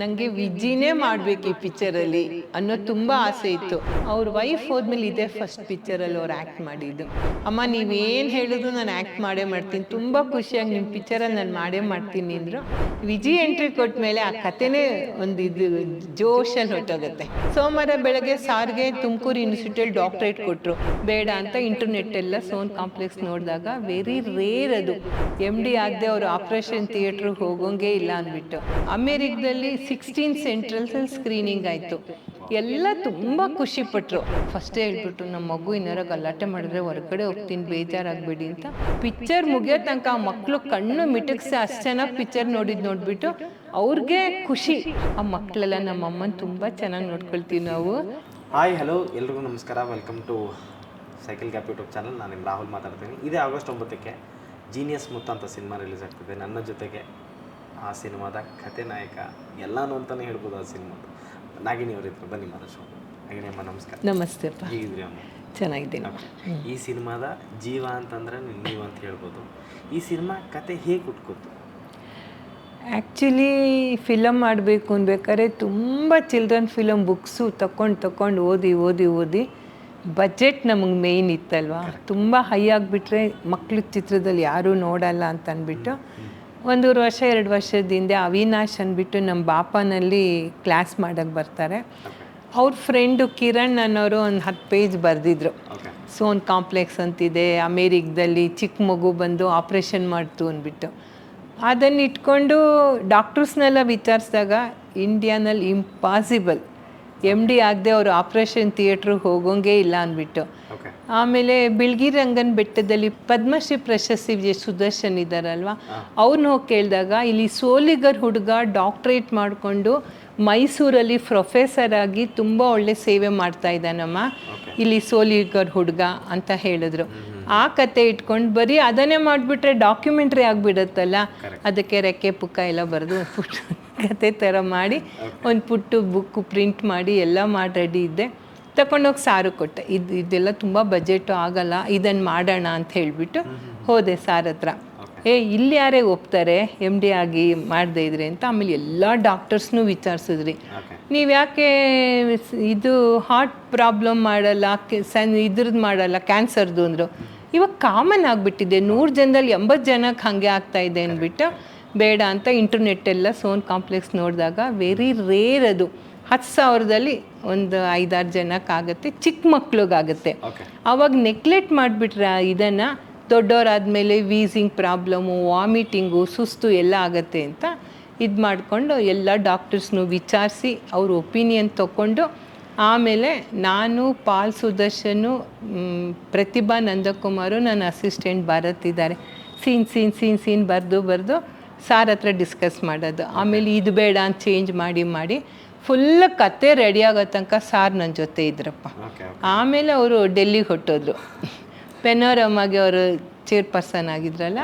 ನನಗೆ ವಿಜಿನೇ ಮಾಡಬೇಕು ಈ ಪಿಕ್ಚರಲ್ಲಿ ಅನ್ನೋ ತುಂಬ ಆಸೆ ಇತ್ತು. ಅವ್ರ ವೈಫ್ ಹೋದ್ಮೇಲೆ ಇದೇ ಫಸ್ಟ್ ಪಿಕ್ಚರಲ್ಲಿ ಅವ್ರು ಆ್ಯಕ್ಟ್ ಮಾಡಿದ್ದು. ಅಮ್ಮ ನೀವೇನು ಹೇಳಿದ್ರು ನಾನು ಆ್ಯಕ್ಟ್ ಮಾಡೇ ಮಾಡ್ತೀನಿ. ತುಂಬ ಖುಷಿಯಾಗಿ ನಿಮ್ಮ ಪಿಕ್ಚರಲ್ಲಿ ನಾನು ಮಾಡೇ ಮಾಡ್ತೀನಿ ಅಂದರು. ವಿಜಿ ಎಂಟ್ರಿ ಕೊಟ್ಟ ಮೇಲೆ ಆ ಕಥೆನೇ ಒಂದು ಇದು ಜೋಶಲ್ಲಿ ಹೊಟ್ಟೋಗುತ್ತೆ ಸೋಮವಾರ ಬೆಳಗ್ಗೆ ಸಾರಿಗೆ ತುಮಕೂರು ಯೂನಿವರ್ಸಿಟಿಯಲ್ಲಿ ಡಾಕ್ಟ್ರೇಟ್ ಕೊಟ್ಟರು ಬೇಡ ಅಂತ ಇಂಟರ್ನೆಟ್ ಎಲ್ಲ ಸೋನ್ ಕಾಂಪ್ಲೆಕ್ಸ್ ನೋಡಿದಾಗ ವೆರಿ ರೇರ್ ಅದು. ಎಂ ಡಿ ಆಗದೆ ಅವರು ಆಪ್ರೇಷನ್ ಥಿಯೇಟ್ರಿಗೆ ಹೋಗೋಂಗೆ ಇಲ್ಲ ಅಂದ್ಬಿಟ್ಟು. ಅಮೇರಿಕದಲ್ಲಿ ಸಿಕ್ಸ್ಟೀನ್ ಸೆಂಟ್ರಲ್ಸಲ್ಲಿ ಸ್ಕ್ರೀನಿಂಗ್ ಆಯಿತು. ಎಲ್ಲ ತುಂಬ ಖುಷಿ ಪಟ್ಟರು ಫಸ್ಟೇ ಹೇಳ್ಬಿಟ್ರು, ನಮ್ಮ ಮಗು ಏನಾರ ಗಲಾಟೆ ಮಾಡಿದ್ರೆ ಹೊರಗಡೆ ಹೋಗ್ತೀನಿ, ಬೇಜಾರಾಗಬೇಡಿ ಅಂತ. ಪಿಕ್ಚರ್ ಮುಗಿಯೋ ತನಕ ಆ ಮಕ್ಕಳು ಕಣ್ಣು ಮಿಟಕ್ಸಿ ಅಷ್ಟು ಚೆನ್ನಾಗಿ ಪಿಕ್ಚರ್ ನೋಡಿದ್ದು ನೋಡಿಬಿಟ್ಟು ಅವ್ರಿಗೆ ಖುಷಿ. ಆ ಮಕ್ಕಳೆಲ್ಲ ನಮ್ಮ ಅಮ್ಮನ ತುಂಬ ಚೆನ್ನಾಗಿ ನೋಡ್ಕೊಳ್ತೀವಿ ನಾವು. ಹಾಯ್ ಹಲೋ ಎಲ್ರಿಗೂ ನಮಸ್ಕಾರ. Welcome to cycle gap YouTube channel ನಾನು ನಿಮ್ಮ ರಾಹುಲ್ ಮಾತಾಡ್ತೀನಿ. ಇದೇ ಆಗಸ್ಟ್ ಒಂಬತ್ತಕ್ಕೆ ಜೀನಿಯಸ್ ಮುತ್ತ ಅಂತ ಸಿನಿಮಾ ರಿಲೀಸ್ ಆಗ್ತಿದೆ. ನನ್ನ ಜೊತೆಗೆ ಆ ಸಿನಿಮಾದ ಕಥೆ ನಾಯಕ ಎಲ್ಲಾನು ಅಂತಾನೆ ಹೇಳ್ಬೋದು ಆ ಸಿನಿಮಾದ ನಾಗಿನಿ ಅವರಿದ್ರು. ಬನ್ನಿ ಮಾತಾಡ್ಸೋಣ ನಾಗಿನಿ ಅಮ್ಮ ನಮಸ್ಕಾರ. ನಮಸ್ತೆ ಅಪ್ಪ. ಹೇಗಿದ್ರಿ ಅಮ್ಮ? ಚೆನ್ನಾಗಿದ್ದೀನಿ. ಈ ಸಿನಿಮಾದ ಜೀವ ಅಂತಂದ್ರೆ ನೀವು ಅಂತ ಹೇಳ್ಬೋದು. ಈ ಸಿನಿಮಾ ಕತೆ ಹೇಗೆ ಹುಟ್ಕೋತು ಆ್ಯಕ್ಚುಲಿ ಫಿಲಮ್ ಮಾಡಬೇಕು ಅನ್ಬೇಕಾದ್ರೆ ತುಂಬ ಚಿಲ್ಡ್ರನ್ ಫಿಲಮ್ ಬುಕ್ಸು ತಗೊಂಡು ತಗೊಂಡು ಓದಿ ಓದಿ ಓದಿ ಬಜೆಟ್ ನಮಗೆ ಮೇಯ್ನ್ ಇತ್ತಲ್ವಾ? ತುಂಬ ಹೈ ಆಗಿಬಿಟ್ರೆ ಮಕ್ಳ ಚಿತ್ರದಲ್ಲಿ ಯಾರೂ ನೋಡಲ್ಲ ಅಂತ ಅಂದ್ಬಿಟ್ಟು ಒಂದೂವರೆ ವರ್ಷ ಎರಡು ವರ್ಷದಿಂದ ಅವಿನಾಶ್ ಅಂದ್ಬಿಟ್ಟು ನಮ್ಮ ಬಾಪನಲ್ಲಿ ಕ್ಲಾಸ್ ಮಾಡೋಕ್ಕೆ ಬರ್ತಾರೆ. ಅವ್ರ ಫ್ರೆಂಡು ಕಿರಣ್ ಅನ್ನೋರು ಒಂದು ಹತ್ತು ಪೇಜ್ ಬರೆದಿದ್ರು. ಸೋನ್ ಕಾಂಪ್ಲೆಕ್ಸ್ ಅಂತಿದೆ ಅಮೇರಿಕದಲ್ಲಿ ಚಿಕ್ಕ ಮಗು ಬಂದು ಆಪ್ರೇಷನ್ ಮಾಡ್ತು ಅಂದ್ಬಿಟ್ಟು. ಅದನ್ನು ಇಟ್ಕೊಂಡು ಡಾಕ್ಟರ್ಸ್ನೆಲ್ಲ ವಿಚಾರಿಸಿದಾಗ ಇಂಡಿಯಾನಲ್ಲಿ ಇಂಪಾಸಿಬಲ್ ಎಂ ಡಿ ಆಗದೆ ಅವರು ಆಪ್ರೇಷನ್ ಥಿಯೇಟ್ರಿಗೆ ಹೋಗೋಂಗೆ ಇಲ್ಲ ಅಂದ್ಬಿಟ್ಟು. ಆಮೇಲೆ ಬಿಳ್ಗಿರಂಗನ್ ಬೆಟ್ಟದಲ್ಲಿ ಪದ್ಮಶ್ರೀ ಪ್ರಶಸ್ತಿ ವಿಜಯ ಸುದರ್ಶನ್ ಇದ್ದಾರಲ್ವ? ಅವ್ರನ್ನ ಹೋಗಿ ಕೇಳಿದಾಗ ಇಲ್ಲಿ ಸೋಲಿಗರ್ ಹುಡುಗ ಡಾಕ್ಟ್ರೇಟ್ ಮಾಡಿಕೊಂಡು ಮೈಸೂರಲ್ಲಿ ಪ್ರೊಫೆಸರ್ ಆಗಿ ತುಂಬ ಒಳ್ಳೆ ಸೇವೆ ಮಾಡ್ತಾ ಇದ್ದಾನಮ್ಮ. ಇಲ್ಲಿ ಸೋಲಿಗರ್ ಹುಡುಗ ಅಂತ ಹೇಳಿದ್ರು. ಆ ಕತೆ ಇಟ್ಕೊಂಡು ಬರೀ ಅದನ್ನೇ ಮಾಡಿಬಿಟ್ರೆ ಡಾಕ್ಯುಮೆಂಟ್ರಿ ಆಗಿಬಿಡುತ್ತಲ್ಲ? ಅದಕ್ಕೆ ರೆಕ್ಕೆ ಪುಕ್ಕ ಎಲ್ಲ ಬರೆದು ಕತೆ ಥರ ಮಾಡಿ ಒಂದು ಪುಟ್ಟು ಬುಕ್ ಪ್ರಿಂಟ್ ಮಾಡಿ ಎಲ್ಲ ಮಾಡಿ ರೆಡಿ ಇದ್ದೆ. ತಗೊಂಡೋಗಿ ಸಾರು ಕೊಟ್ಟೆ. ಇದು ಇದೆಲ್ಲ ತುಂಬ ಬಜೆಟು ಆಗಲ್ಲ ಇದನ್ನು ಮಾಡೋಣ ಅಂತ ಹೇಳಿಬಿಟ್ಟು ಹೋದೆ ಸಾರ್ ಹತ್ರ. ಏ ಇಲ್ಲಿ ಯಾರೇ ಒಪ್ತಾರೆ ಎಂ ಡಿ ಆಗಿ ಮಾಡದೇ ಇದ್ರೆ ಅಂತ ಆಮೇಲೆ ಎಲ್ಲ ಡಾಕ್ಟರ್ಸ್ನೂ ವಿಚಾರಿಸಿದ್ರಿ. ನೀವು ಯಾಕೆ ಇದು ಹಾರ್ಟ್ ಪ್ರಾಬ್ಲಮ್ ಮಾಡಲ್ಲ ಸನ್ ಇದ್ರದ್ದು ಮಾಡಲ್ಲ ಕ್ಯಾನ್ಸರ್ದು ಅಂದರು. ಇವಾಗ ಕಾಮನ್ ಆಗಿಬಿಟ್ಟಿದೆ. ನೂರು ಜನದಲ್ಲಿ ಎಂಬತ್ತು ಜನಕ್ಕೆ ಹಾಗೆ ಆಗ್ತಾ ಇದೆ ಅಂದ್ಬಿಟ್ಟು ಬೇಡ ಅಂತ ಇಂಟರ್ನೆಟ್ ಎಲ್ಲ ಸೋನ್ ಕಾಂಪ್ಲೆಕ್ಸ್ ನೋಡಿದಾಗ ವೆರಿ ರೇರ್ ಅದು. ಹತ್ತು ಸಾವಿರದಲ್ಲಿ ಒಂದು ಐದಾರು ಜನಕ್ಕಾಗತ್ತೆ ಚಿಕ್ಕ ಮಕ್ಳಿಗಾಗತ್ತೆ. ಆವಾಗ ನೆಗ್ಲೆಕ್ಟ್ ಮಾಡಿಬಿಟ್ರೆ ಇದನ್ನು ದೊಡ್ಡವರಾದಮೇಲೆ ವೀಸಿಂಗ್ ಪ್ರಾಬ್ಲಮು ವಾಮಿಟಿಂಗು ಸುಸ್ತು ಎಲ್ಲ ಆಗತ್ತೆ ಅಂತ ಇದು ಮಾಡಿಕೊಂಡು ಎಲ್ಲ ಡಾಕ್ಟರ್ಸ್ನು ವಿಚಾರಿಸಿ ಅವ್ರ ಒಪಿನಿಯನ್ ತಗೊಂಡು ಆಮೇಲೆ ನಾನು ಪಾಲ್ ಸುದರ್ಶನು ಪ್ರತಿಭಾ ನಂದಕುಮಾರು ನನ್ನ ಅಸಿಸ್ಟೆಂಟ್ ಭಾರತ್ ಇದ್ದಾರೆ. ಸೀನ್ ಸೀನ್ ಸೀನ್ ಸೀನ್ ಬರೆದು ಬರೆದು ಸಾರ್ ಹತ್ರ ಡಿಸ್ಕಸ್ ಮಾಡೋದು. ಆಮೇಲೆ ಇದು ಬೇಡ ಅಂತ ಚೇಂಜ್ ಮಾಡಿ ಮಾಡಿ ಫುಲ್ ಕತೆ ರೆಡಿ ಆಗೋ ತನಕ ಸಾರ್ ನನ್ನ ಜೊತೆ ಇದ್ರಪ್ಪ. ಆಮೇಲೆ ಅವರು ಡೆಲ್ಲಿಗೆ ಹೊಟ್ಟೋದ್ರು ಪೆನೋರಮ್ಮಗೆ ಅವರು ಚೇರ್ಪರ್ಸನ್ ಆಗಿದ್ರಲ್ಲ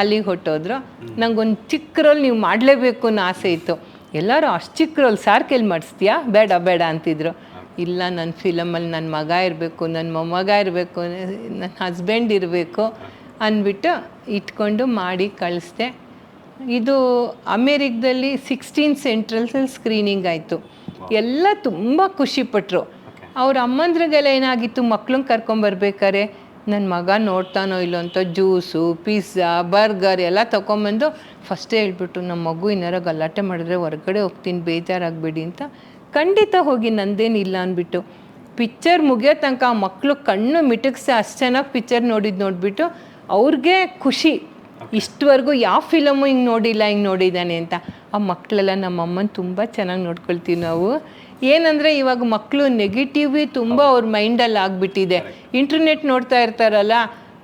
ಅಲ್ಲಿಗೆ ಹೊಟ್ಟೋದ್ರು ನಂಗೊಂದು ಚಿಕ್ಕ ರೋಲ್ ನೀವು ಮಾಡಲೇಬೇಕು ಅನ್ನೋ ಆಸೆ ಇತ್ತು. ಎಲ್ಲರೂ ಅಷ್ಟು ಚಿಕ್ಕ ರೋಲ್ ಸಾರ್ ಕೈಲಿ ಮಾಡಿಸ್ತೀಯಾ? ಬೇಡ ಬೇಡ ಅಂತಿದ್ರು. ಇಲ್ಲ ನನ್ನ ಫಿಲಮಲ್ಲಿ ನನ್ನ ಮಗ ಇರಬೇಕು ನನ್ನ ಮೊಮ್ಮಗ ಇರಬೇಕು ನನ್ನ ಹಸ್ಬೆಂಡ್ ಇರಬೇಕು ಅಂದ್ಬಿಟ್ಟು ಇಟ್ಕೊಂಡು ಮಾಡಿ ಕಳಿಸ್ದೆ. ಇದು ಅಮೇರಿಕದಲ್ಲಿ ಸಿಕ್ಸ್ಟೀನ್ ಸೆಂಟ್ರಲ್ಸಲ್ಲಿ ಸ್ಕ್ರೀನಿಂಗ್ ಆಯಿತು. ಎಲ್ಲ ತುಂಬ ಖುಷಿಪಟ್ಟರು ಅವ್ರ ಅಮ್ಮಂದ್ರಿಗೆಲ್ಲ ಏನಾಗಿತ್ತು? ಮಕ್ಳನ್ನ ಕರ್ಕೊಂಬರ್ಬೇಕಾರೆ ನನ್ನ ಮಗ ನೋಡ್ತಾನೋ ಇಲ್ಲೋ ಅಂತ ಜ್ಯೂಸು ಪಿಜ್ಜಾ ಬರ್ಗರ್ ಎಲ್ಲ ತೊಗೊಂಬಂದು ಫಸ್ಟೇ ಹೇಳ್ಬಿಟ್ಟು ನಮ್ಮ ಮಗು ಏನಾರ ಗಲಾಟೆ ಮಾಡಿದ್ರೆ ಹೊರಗಡೆ ಹೋಗ್ತೀನಿ ಬೇಜಾರಾಗಬೇಡಿ ಅಂತ ಖಂಡಿತ ಹೋಗಿ ನಂದೇನಿಲ್ಲ ಅಂದ್ಬಿಟ್ಟು. ಪಿಕ್ಚರ್ ಮುಗಿಯೋ ತನಕ ಆ ಮಕ್ಕಳು ಕಣ್ಣು ಮಿಟಕ್ಸಿ ಅಷ್ಟು ಚೆನ್ನಾಗಿ ಪಿಕ್ಚರ್ ನೋಡಿದ್ದು ನೋಡಿಬಿಟ್ಟು ಅವ್ರಿಗೆ ಖುಷಿ. ಇಷ್ಟವರೆಗೂ ಯಾವ ಫಿಲಮು ಹಿಂಗೆ ನೋಡಿಲ್ಲ ಹಿಂಗೆ ನೋಡಿದ್ದಾನೆ ಅಂತ. ಆ ಮಕ್ಕಳೆಲ್ಲ ನಮ್ಮಮ್ಮನ ತುಂಬ ಚೆನ್ನಾಗಿ ನೋಡ್ಕೊಳ್ತೀವಿ ನಾವು. ಏನಂದರೆ ಇವಾಗ ಮಕ್ಕಳು ನೆಗೆಟಿವಿ ತುಂಬ ಅವ್ರ ಮೈಂಡಲ್ಲಿ ಆಗಿಬಿಟ್ಟಿದೆ. ಇಂಟರ್ನೆಟ್ ನೋಡ್ತಾ ಇರ್ತಾರಲ್ಲ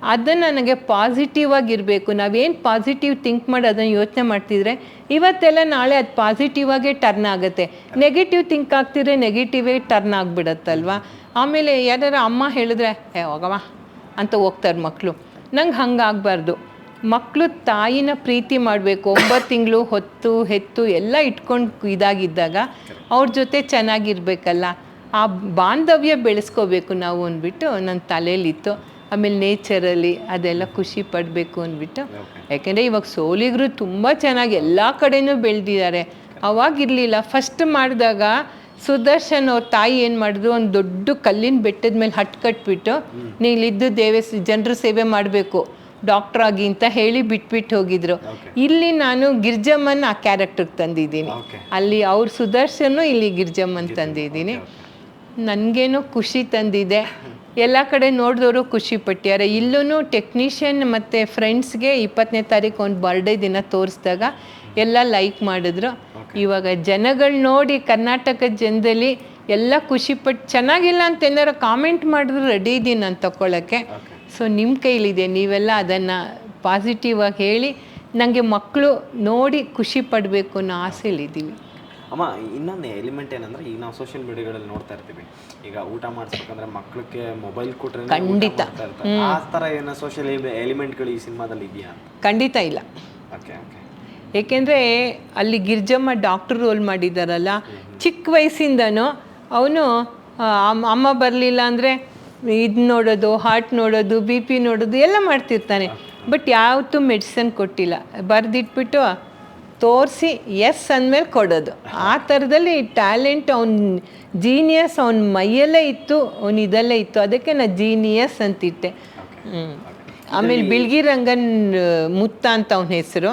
ಅದನ್ನು ನನಗೆ ಪಾಸಿಟಿವ್ ಆಗಿರಬೇಕು. ನಾವೇನು ಪಾಸಿಟಿವ್ ಥಿಂಕ್ ಮಾಡಿ ಅದನ್ನು ಯೋಚನೆ ಮಾಡ್ತಿದ್ರೆ ಇವತ್ತೆಲ್ಲ ನಾಳೆ ಅದು ಪಾಸಿಟಿವ್ ಆಗೇ ಟರ್ನ್ ಆಗುತ್ತೆ. ನೆಗೆಟಿವ್ ಥಿಂಕ್ ಆಗ್ತಿದ್ರೆ ನೆಗೆಟಿವೇ ಟರ್ನ್ ಆಗಿಬಿಡತ್ತಲ್ವ? ಆಮೇಲೆ ಯಾರು ಅಮ್ಮ ಹೇಳಿದ್ರೆ ಏ ಹೋಗವ ಅಂತ ಹೋಗ್ತಾರೆ ಮಕ್ಕಳು ನಂಗೆ ಹಂಗಾಗಬಾರ್ದು ಮಕ್ಕಳು ತಾಯಿನ ಪ್ರೀತಿ ಮಾಡಬೇಕು. ಒಂಬತ್ತು ತಿಂಗಳು ಹೊತ್ತು ಹೆತ್ತು ಎಲ್ಲ ಇಟ್ಕೊಂಡು ಇದಾಗಿದ್ದಾಗ ಅವ್ರ ಜೊತೆ ಚೆನ್ನಾಗಿರ್ಬೇಕಲ್ಲ. ಆ ಬಾಂಧವ್ಯ ಬೆಳೆಸ್ಕೋಬೇಕು ನಾವು ಅಂದ್ಬಿಟ್ಟು ನನ್ನ ತಲೆಯಲ್ಲಿತ್ತು. ಆಮೇಲೆ ನೇಚರಲ್ಲಿ ಅದೆಲ್ಲ ಖುಷಿ ಪಡಬೇಕು ಅಂದ್ಬಿಟ್ಟು. ಯಾಕೆಂದರೆ ಇವಾಗ ಸೋಲಿಗರು ತುಂಬ ಚೆನ್ನಾಗಿ ಎಲ್ಲ ಕಡೆನೂ ಬೆಳೆದಿದ್ದಾರೆ. ಅವಾಗಿರಲಿಲ್ಲ. ಫಸ್ಟ್ ಮಾಡಿದಾಗ ಸುದರ್ಶನ್ ಅವ್ರ ತಾಯಿ ಏನು ಮಾಡಿದ್ರು ಒಂದು ದೊಡ್ಡ ಕಲ್ಲಿನ ಬೆಟ್ಟದ ಮೇಲೆ ಹಟ್ ಕಟ್ಬಿಟ್ಟು ನೀಲಿದ್ದು ದೇವೆಸಿ ಜನರ ಸೇವೆ ಮಾಡಬೇಕು. ಡಾಕ್ಟರ್ ಆಗಿ ಅಂತ ಹೇಳಿ ಬಿಟ್ಬಿಟ್ಟು ಹೋಗಿದ್ರು. ಇಲ್ಲಿ ನಾನು ಗಿರ್ಜಮ್ಮನ್ ಆ ಕ್ಯಾರೆಕ್ಟರ್ ತಂದಿದ್ದೀನಿ. ಅಲ್ಲಿ ಅವ್ರ ಸುದರ್ಶನು ಇಲ್ಲಿ ಗಿರ್ಜಮ್ಮನ್ ತಂದಿದ್ದೀನಿ. ನನಗೇನು ಖುಷಿ ತಂದಿದೆ. ಎಲ್ಲ ಕಡೆ ನೋಡಿದವರು ಖುಷಿ ಪಟ್ಟಿದ್ದಾರೆ. ಇಲ್ಲೂ ಟೆಕ್ನಿಷಿಯನ್ ಮತ್ತು ಫ್ರೆಂಡ್ಸ್ಗೆ ಇಪ್ಪತ್ತನೇ ತಾರೀಕು ಒಂದು ಬರ್ಡೇ ದಿನ ತೋರಿಸಿದಾಗ ಎಲ್ಲ ಲೈಕ್ ಮಾಡಿದ್ರು. ಇವಾಗ ಜನಗಳು ನೋಡಿ ಕರ್ನಾಟಕದ ಜನದಲ್ಲಿ ಎಲ್ಲ ಖುಷಿಪಟ್ಟು ಚೆನ್ನಾಗಿಲ್ಲ ಅಂತ ಏನಾರು ಕಾಮೆಂಟ್ ಮಾಡಿದ್ರು ರೆಡಿ ಇದ್ದೀನಿ ನಾನು ತಗೊಳ್ಳೋಕ್ಕೆ ಸೊ ನಿಮ್ಮ ಕೈಲಿದೆ ನೀವೆಲ್ಲ ಅದನ್ನು ಪಾಸಿಟಿವ್ ಆಗಿ ಹೇಳಿ ನನಗೆ ಮಕ್ಕಳು ನೋಡಿ ಖುಷಿ ಪಡಬೇಕು ಅನ್ನೋ ಆಸೆಯಲ್ಲಿದ್ದೀವಿ ಅಮ್ಮ ಇನ್ನೊಂದು ಎಲಿಮೆಂಟ್ ಏನಂದ್ರೆ ಈಗ ನಾವು ಸೋಷಿಯಲ್ ಮೀಡಿಯಾಗಳಲ್ಲಿ ನೋಡ್ತಾ ಇರ್ತೀವಿ. ಈಗ ಊಟ ಮಾಡಿಸ್ಬೇಕಂದ್ರೆ ಮಕ್ಕಳಿಗೆ ಮೊಬೈಲ್ ಕೊಟ್ರೆ ಖಂಡಿತ. ಆ ಥರ ಏನೋ ಸೋಷಿಯಲ್ ಎಲಿಮೆಂಟ್ಗಳು ಈ ಸಿನಿಮಾದಲ್ಲಿ ಇದೆಯಾ? ಖಂಡಿತ ಇಲ್ಲ. Okay okay. ಏಕೆಂದರೆ ಅಲ್ಲಿ ಗಿರ್ಜಮ್ಮ ಡಾಕ್ಟರ್ ರೋಲ್ ಮಾಡಿದ್ದಾರಲ್ಲ ಚಿಕ್ಕ ವಯಸ್ಸಿಂದನೂ ಅವನು ಅಮ್ಮ ಬರಲಿಲ್ಲ ಅಂದರೆ ಇದು ನೋಡೋದು ಹಾರ್ಟ್ ನೋಡೋದು ಬಿ ಪಿ ನೋಡೋದು ಎಲ್ಲ ಮಾಡ್ತಿರ್ತಾನೆ. ಬಟ್ ಯಾವತ್ತೂ ಮೆಡಿಸನ್ ಕೊಟ್ಟಿಲ್ಲ. ಬರೆದಿಟ್ಬಿಟ್ಟು ತೋರಿಸಿ ಎಸ್ ಅಂದಮೇಲೆ ಕೊಡೋದು. ಆ ಥರದಲ್ಲಿ ಟ್ಯಾಲೆಂಟ್ ಅವ್ನ ಜೀನಿಯಸ್ ಅವನ ಮೈಯಲ್ಲೇ ಇತ್ತು ಅವನ ಇದಲ್ಲೇ ಇತ್ತು. ಅದಕ್ಕೆ ನಾನು ಜೀನಿಯಸ್ ಅಂತಿಟ್ಟೆ ಹ್ಞೂ ಆಮೇಲೆ ಬಿಳ್ಗಿ ರಂಗನ್ ಮುತ್ತ ಅಂತ ಅವನ ಹೆಸರು.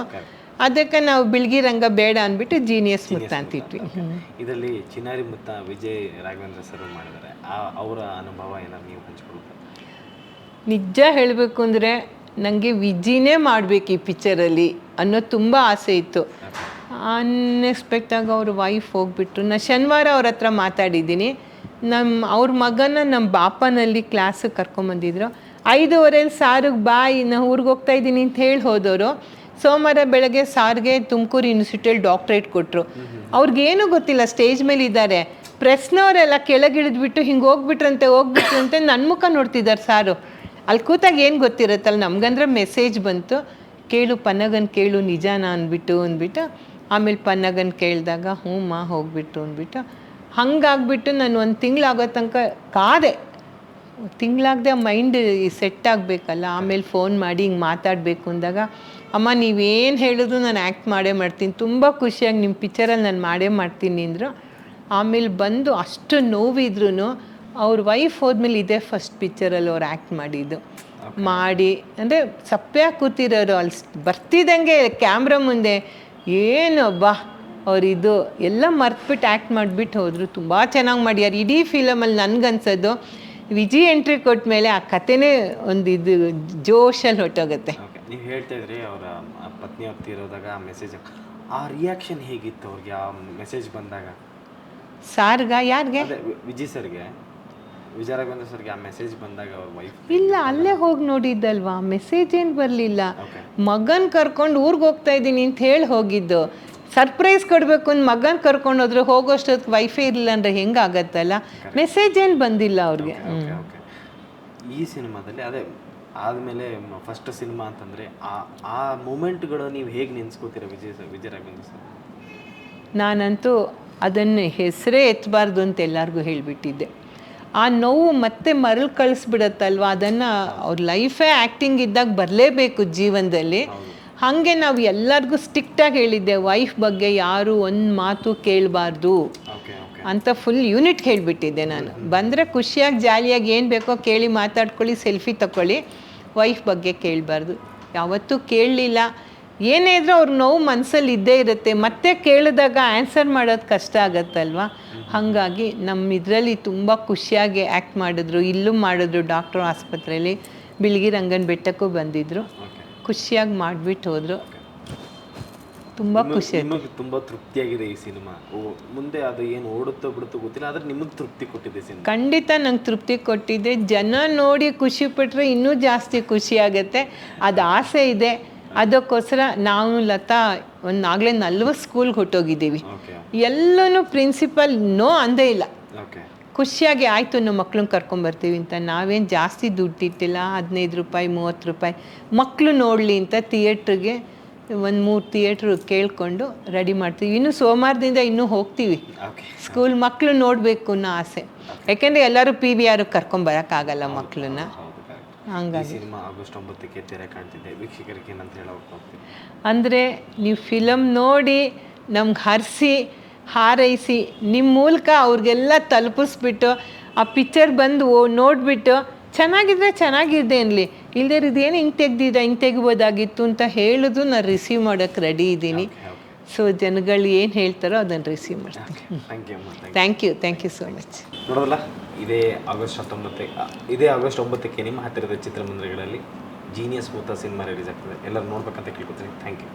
ಅದಕ್ಕೆ ನಾವು ಬಿಳ್ಗಿ ರಂಗ ಬೇಡ ಅಂದ್ಬಿಟ್ಟು ಜೀನಿಯಸ್ ಮುತ್ತ ಅಂತಿಟ್ವಿ ಇದರಲ್ಲಿ ಚಿನಾರಿ ಮುತ್ತ ವಿಜಯ್ ರಾಘವೇಂದ್ರ ಸರ್ ಮಾಡಿದ್ದಾರೆ. ಅವರ ಅನುಭವ ಏನಾದ್ರು ನೀವು ಹಂಚ್ಕೊಳ್ತಾರೆ ನಿಜ ಹೇಳಬೇಕು ಅಂದರೆ ನನಗೆ ವಿಜಿನೇ ಮಾಡಬೇಕು ಈ ಪಿಕ್ಚರಲ್ಲಿ ಅನ್ನೋದು ತುಂಬ ಆಸೆ ಇತ್ತು. ಅನ್ಎಕ್ಸ್ಪೆಕ್ಟಾಗಿ ಅವ್ರ ವೈಫ್ ಹೋಗ್ಬಿಟ್ರು. ನಾ ಶನಿವಾರ ಅವ್ರ ಹತ್ರ ಮಾತಾಡಿದ್ದೀನಿ. ನಮ್ಮ ಅವ್ರ ಮಗನ ನಮ್ಮ ಬಾಪನಲ್ಲಿ ಕ್ಲಾಸಿಗೆ ಕರ್ಕೊಂಬಂದಿದ್ರು. ಐದೂವರೆಲಿ ಸಾರಿಗೆ ಬಾಯಿ ನಾ ಊರಿಗೆ ಹೋಗ್ತಾ ಇದ್ದೀನಿ ಅಂತ ಹೇಳಿ ಹೋದವರು ಸೋಮವಾರ ಬೆಳಗ್ಗೆ ಸಾರ್ಗೆ ತುಮಕೂರು ಯೂನಿವರ್ಸಿಟಿಯಲ್ಲಿ ಡಾಕ್ಟ್ರೇಟ್ ಕೊಟ್ಟರು ಅವ್ರಿಗೇನು ಗೊತ್ತಿಲ್ಲ, ಸ್ಟೇಜ್ ಮೇಲೆ ಇದ್ದಾರೆ ಪ್ರೆಸ್ನವರೆಲ್ಲ ಕೆಳಗಿಳಿದ್ಬಿಟ್ಟು ಹಿಂಗೆ ಹೋಗ್ಬಿಟ್ರಂತೆ ಹೋಗ್ಬಿಟ್ರಂತೆ ನನ್ನ ಮುಖ ನೋಡ್ತಿದ್ದಾರೆ ಸಾರು. ಅಲ್ಲಿ ಕೂತಾಗ ಏನು ಗೊತ್ತಿರುತ್ತಲ್ಲ, ನಮಗಂದ್ರೆ ಮೆಸೇಜ್ ಬಂತು. ಕೇಳು ಪನ್ನಗನ್ ಕೇಳು ನಿಜಾನ ಅಂದ್ಬಿಟ್ಟು ಅಂದ್ಬಿಟ್ಟು, ಆಮೇಲೆ ಪನ್ನಗನ್ ಕೇಳಿದಾಗ ಹ್ಞೂ ಮಾ ಹೋಗ್ಬಿಟ್ಟು ಅಂದ್ಬಿಟ್ಟು. ಹಂಗಾಗ್ಬಿಟ್ಟು ನಾನು ಒಂದು ತಿಂಗಳಾಗೋ ತನಕ ಕಾದೆ. ತಿಂಗಳಾಗದೆ ಮೈಂಡ್ ಸೆಟ್ ಆಗಬೇಕಲ್ಲ, ಆಮೇಲೆ ಫೋನ್ ಮಾಡಿ ಹಿಂಗೆ ಮಾತಾಡಬೇಕು ಅಂದಾಗ ಅಮ್ಮ ನೀವೇನು ಹೇಳಿದ್ರು ನಾನು ಆ್ಯಕ್ಟ್ ಮಾಡೇ ಮಾಡ್ತೀನಿ. ತುಂಬ ಖುಷಿಯಾಗಿ ನಿಮ್ಮ ಪಿಕ್ಚರಲ್ಲಿ ನಾನು ಮಾಡೇ ಮಾಡ್ತೀನಿ ಅಂದರು. ಆಮೇಲೆ ಬಂದು ಅಷ್ಟು ನೋವಿದ್ರೂ ಅವ್ರ ವೈಫ್ ಹೋದ್ಮೇಲೆ ಇದೇ ಫಸ್ಟ್ ಪಿಕ್ಚರಲ್ಲಿ ಅವ್ರು ಆ್ಯಕ್ಟ್ ಮಾಡಿದ್ದು. ಮಾಡಿ ಅಂದರೆ ಸಪ್ಪೆ ಕೂತಿರೋರು ಅಲ್ಲಿ ಬರ್ತಿದ್ದಂಗೆ ಕ್ಯಾಮ್ರಾ ಮುಂದೆ. ಏನು ಬಾ ಅವರಿದು ಎಲ್ಲ ಮರ್ತ್ಬಿಟ್ಟು ಆ್ಯಕ್ಟ್ ಮಾಡಿಬಿಟ್ಟು ಹೋದರು. ತುಂಬ ಚೆನ್ನಾಗಿ ಮಾಡ್ಯಾರ. ಇಡೀ ಫಿಲಮಲ್ಲಿ ನನಗನ್ಸೋದು ವಿಜಿ ಎಂಟ್ರಿ ಕೊಟ್ಟ ಮೇಲೆ ಆ ಕಥೆನೇ ಒಂದು ಇದು ಜೋಶಲ್ಲಿ ಹೊಟ್ಟೋಗುತ್ತೆ ನೀವು ಹೇಳ್ತಾ ಇದ್ರಿ ಅವರ ಪತ್ನಿ ಅವ್ರು ತೀರೋದಾಗ ಆ ಮೆಸೇಜ್ ಆ ರಿಯಾಕ್ಷನ್ ಹೇಗಿತ್ತು ಅವ್ರಿಗೆ? ಆ ಮೆಸೇಜ್ ಬಂದಾಗ? ಸಾರ್ಗ ಯಾರಿಗೆ? ಅದೇ ವಿ- ವಿಜಯ್ ಸರ್ಗೆ ಸರ್ಗೆ ಆ ಮೆಸೇಜ್ ಬಂದಾಗ ಅವ್ರ ವೈಫ್ ಇಲ್ಲ ಅಲ್ಲೇ ಹೋಗಿ ನೋಡಿದ್ದಲ್ವಾ? ಮೆಸೇಜ್ ಏನು ಬರಲಿಲ್ಲ. ಓಕೆ ಮಗನ್ ಕರ್ಕೊಂಡು ಊರಿಗೆ ಹೋಗ್ತಾ ಇದ್ದೀನಿ ಅಂತ ಹೇಳಿ ಹೋಗಿದ್ದು. ಸರ್ಪ್ರೈಸ್ ಕೊಡಬೇಕು ಅಂತ ಮಗನ್ ಕರ್ಕೊಂಡು ಹೋದ್ರೆ ಹೋಗೋಷ್ಟೊತ್ತು ವೈಫೈ ಇರಲಿಲ್ಲ ಅಂದ್ರೆ ಹೆಂಗಾಗತ್ತಲ್ಲ ಮೆಸೇಜ್ ಏನು ಬಂದಿಲ್ಲ ಅವ್ರಿಗೆ. ಓಕೆ ಓಕೆ ಈ ಸಿನಿಮಾದಲ್ಲಿ ಅದೇ ಆದಮೇಲೆ ಫಸ್ಟ್ ಸಿನಿಮಾ ಅಂತಂದರೆ ಆ ಆ ಮೂಮೆಂಟ್ಗಳು ನೀವು ಹೇಗೆ ನೆನೆಸ್ಕೋತೀರ ವಿಜಯ್ ಸರ್ ವಿಜಯ ರಾಘವೇಂದ್ರ ಸರ್? ನಾನಂತೂ ಅದನ್ನು ಹೆಸರೇ ಎತ್ತಬಾರ್ದು ಅಂತ ಎಲ್ಲರಿಗೂ ಹೇಳಿಬಿಟ್ಟಿದ್ದೆ. ಆ ನೋವು ಮತ್ತೆ ಮರಳು ಕಳಿಸ್ಬಿಡತ್ತಲ್ವ? ಅದನ್ನು ಅವ್ರ ಲೈಫೇ ಆ್ಯಕ್ಟಿಂಗ್ ಇದ್ದಾಗ ಬರಲೇಬೇಕು ಜೀವನದಲ್ಲಿ. ಹಾಗೆ ನಾವು ಎಲ್ಲರಿಗೂ ಸ್ಟಿಕ್ಟಾಗಿ ಹೇಳಿದ್ದೆ ವೈಫ್ ಬಗ್ಗೆ ಯಾರು ಒಂದು ಮಾತು ಕೇಳಬಾರ್ದು. ಅಂತ ಫುಲ್ ಯೂನಿಟ್ ಹೇಳಿಬಿಟ್ಟಿದ್ದೆ ನಾನು. ಬಂದರೆ ಖುಷಿಯಾಗಿ ಜಾಲಿಯಾಗಿ ಏನು ಬೇಕೋ ಕೇಳಿ ಮಾತಾಡ್ಕೊಳ್ಳಿ ಸೆಲ್ಫಿ ತಗೊಳ್ಳಿ ವೈಫ್ ಬಗ್ಗೆ ಕೇಳಬಾರ್ದು. ಯಾವತ್ತೂ ಕೇಳಲಿಲ್ಲ. ಏನೇ ಇದ್ರೂ ಅವ್ರ ನೋವು ಮನಸ್ಸಲ್ಲಿ ಇದ್ದೇ ಇರುತ್ತೆ. ಮತ್ತೆ ಕೇಳಿದಾಗ ಆನ್ಸರ್ ಮಾಡೋದು ಕಷ್ಟ ಆಗತ್ತಲ್ವ? ಹಾಗಾಗಿ ನಮ್ಮ ಇದರಲ್ಲಿ ತುಂಬ ಖುಷಿಯಾಗಿ ಆ್ಯಕ್ಟ್ ಮಾಡಿದ್ರು. ಇಲ್ಲೂ ಮಾಡಿದ್ರು. ಡಾಕ್ಟ್ರು ಆಸ್ಪತ್ರೆಯಲ್ಲಿ ಬಿಳ್ಗಿ ರಂಗನ ಬೆಟ್ಟಕ್ಕೂ ಬಂದಿದ್ದರು ಖುಷಿಯಾಗಿ ಮಾಡಿಬಿಟ್ಟು ಹೋದರು. ತುಂಬ ಖುಷಿ ನಿಮಗೆ ತುಂಬ ತೃಪ್ತಿಯಾಗಿದೆ ಈ ಸಿನಿಮಾ. ಓ ಮುಂದೆ ಅದು ಏನು ಓಡುತ್ತೋ ಬಿಡುತ್ತೋ ಗೊತ್ತಿಲ್ಲ ಆದರೆ ನಿಮಗೆ ತೃಪ್ತಿ ಕೊಟ್ಟಿದೆ ಸಿನಿಮಾ. ಖಂಡಿತ ನಂಗೆ ತೃಪ್ತಿ ಕೊಟ್ಟಿದೆ. ಜನ ನೋಡಿ ಖುಷಿ ಪಟ್ಟರೆ ಇನ್ನೂ ಜಾಸ್ತಿ ಖುಷಿ ಆಗುತ್ತೆ. ಅದು ಆಸೆ ಇದೆ. ಅದಕ್ಕೋಸ್ಕರ ನಾವು ಲತಾ ಒಂದು ಆಗಲೇ ನಲ್ವತ್ತು ಸ್ಕೂಲ್ಗೆ ಹೊಟ್ಟೋಗಿದ್ದೀವಿ. ಎಲ್ಲನೂ ಪ್ರಿನ್ಸಿಪಲ್ ನೋ ಅಂದೇ ಇಲ್ಲ. ಖುಷಿಯಾಗಿ ಆಯಿತು ನಮ್ಮ ಮಕ್ಳನ್ನ ಕರ್ಕೊಂಬರ್ತೀವಿ ಅಂತ. ನಾವೇನು ಜಾಸ್ತಿ ದುಡ್ಡಿಟ್ಟಿಲ್ಲ ಹದಿನೈದು ರೂಪಾಯಿ ಮೂವತ್ತು ರೂಪಾಯಿ ಮಕ್ಕಳು ನೋಡಲಿ ಅಂತ ಥಿಯೇಟ್ರಿಗೆ ಒಂದು ಮೂರು ಥಿಯೇಟ್ರ್ ಕೇಳಿಕೊಂಡು ರೆಡಿ ಮಾಡ್ತೀವಿ. ಇನ್ನು ಸೋಮವಾರದಿಂದ ಇನ್ನೂ ಹೋಗ್ತೀವಿ. ಸ್ಕೂಲ್ ಮಕ್ಕಳು ನೋಡಬೇಕು ಅನ್ನೋ ಆಸೆ. ಯಾಕೆಂದರೆ ಎಲ್ಲರೂ ಪಿ ವಿ ಆರ್ ಕರ್ಕೊಂಬರೋಕ್ಕಾಗಲ್ಲ ಮಕ್ಕಳನ್ನ ಹಂಗಾಗಿ. ಅಂದರೆ ನೀವು ಫಿಲಮ್ ನೋಡಿ ನಮ್ಗೆ ಹರಿಸಿ ಹಾರೈಸಿ ನಿಮ್ಮ ಮೂಲಕ ಅವ್ರಿಗೆಲ್ಲ ತಲುಪಿಸ್ಬಿಟ್ಟು ಆ ಪಿಕ್ಚರ್ ಬಂದು ನೋಡಿಬಿಟ್ಟು ಚೆನ್ನಾಗಿದ್ರೆ ಚೆನ್ನಾಗಿದೆ ಅನ್ಲಿ. ಇಲ್ಲದೇ ಇದೇನು ಹಿಂಗೆ ತೆಗ್ದಿದ್ದ ಹಿಂಗೆ ತೆಗಿಬೋದಾಗಿತ್ತು ಅಂತ ಹೇಳೋದು ನಾನು ರಿಸೀವ್ ಮಾಡೋಕ್ಕೆ ರೆಡಿ ಇದ್ದೀನಿ. ಸೊ ಜನಗಳು ಏನು ಹೇಳ್ತಾರೋ ಅದನ್ನು ರಿಸೀವ್ ಮಾಡ್ತೀನಿ. Thank you thank thank you thank you so much ನೋಡೋದಲ್ಲ ಇದೇ ಆಗಸ್ಟ್ ಹತ್ತೊಂಬತ್ತು ಇದೇ ಆಗಸ್ಟ್ ಒಂಬತ್ತಕ್ಕೆ ನಿಮ್ಮ ಹತ್ತಿರದ ಚಿತ್ರಮಂದಿರಗಳಲ್ಲಿ ಜೀನಿಯಸ್ ಮೂತ ಸಿನಿಮಾ ರಿಲೀಸ್ ಆಗ್ತದೆ. ಎಲ್ಲರೂ ನೋಡ್ಬೇಕಂತ ಕೇಳ್ಕೊತೀನಿ. Thank you